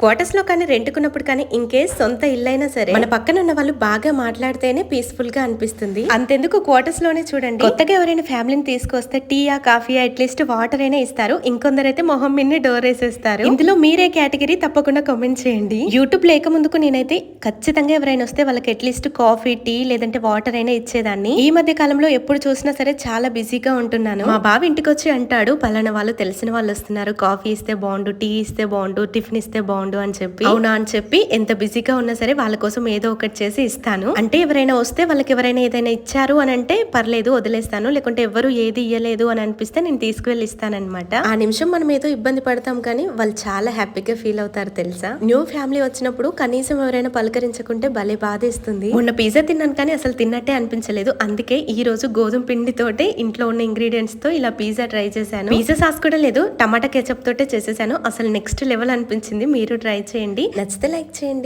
క్వార్టర్స్లో కానీ రెంట్కున్నప్పుడు కానీ ఇంకేస్ సొంత ఇల్లైనా సరే మన పక్కన ఉన్న వాళ్ళు బాగా మాట్లాడితేనే పీస్ఫుల్గా అనిపిస్తుంది. అంతెందుకు క్వార్టర్స్లోనే చూడండి. కొత్తగా ఎవరైనా ఫ్యామిలీని తీసుకొస్తే టీయా కాఫీ అట్లీస్ట్ వాటర్ అయినా ఇస్తారు. ఇంకొందరైతే మొహం మిన్ని డోర్ వేసేస్తారు. ఇందులో మీరే కేటగిరీ తప్పకుండా కామెంట్ చేయండి. యూట్యూబ్ లేక ముందుకు నేనైతే ఖచ్చితంగా ఎవరైనా వస్తే వాళ్ళకి అట్లీస్ట్ కాఫీ టీ లేదంటే వాటర్ అయినా ఇచ్చేదాన్ని. ఈ మధ్య కాలంలో ఎప్పుడు చూసినా సరే చాలా బిజీగా ఉంటున్నాను. మా బావ ఇంటికి వచ్చి అంటాడు పలానా వాళ్ళు తెలిసిన వాళ్ళు వస్తున్నారు. కాఫీ ఇస్తే బాగుండు టీ ఇస్తే బాగుండు టిఫిన్ ఇస్తే బాగుండు అని చెప్పి. అవునా అని చెప్పి ఎంత బిజీగా ఉన్నా సరే వాళ్ళ కోసం ఏదో ఒకటి చేసి ఇస్తాను. అంటే ఎవరైనా వస్తే వాళ్ళకి ఎవరైనా ఏదైనా ఇచ్చారు అని అంటే పర్లేదు వదిలేస్తాను. లేకుంటే ఎవరు ఏది ఇయ్యలేదు అని అనిపిస్తే నేను తీసుకువెళ్ళి ఇస్తానమాట ఆ నిమిషం మనం ఏదో ఇబ్బంది పడతాం కానీ వాళ్ళు చాలా హ్యాపీగా ఫీల్ అవుతారు తెలుసా? న్యూ ఫ్యామిలీ వచ్చినప్పుడు కనీసం ఎవరైనా పలకరించకుంటే భలే బాధేస్తుంది. మొన్న పిజ్జా తిన్నాను కానీ అసలు తిన్నట్టే అనిపించలేదు. అందుకే ఈ రోజు గోధుమ పిండితోటే ఇంట్లో ఉన్న ఇంగ్రీడియంట్స్తో ఇలా పిజ్జా ట్రై చేశాను. పిజ్జా సాస్ కూడా లేదు టమాటా కెచప్ తోటే చేసేసాను. అసలు నెక్స్ట్ లెవెల్ అనిపించింది. మీరు ట్రై చేయండి. నచ్చితే లైక్ చేయండి.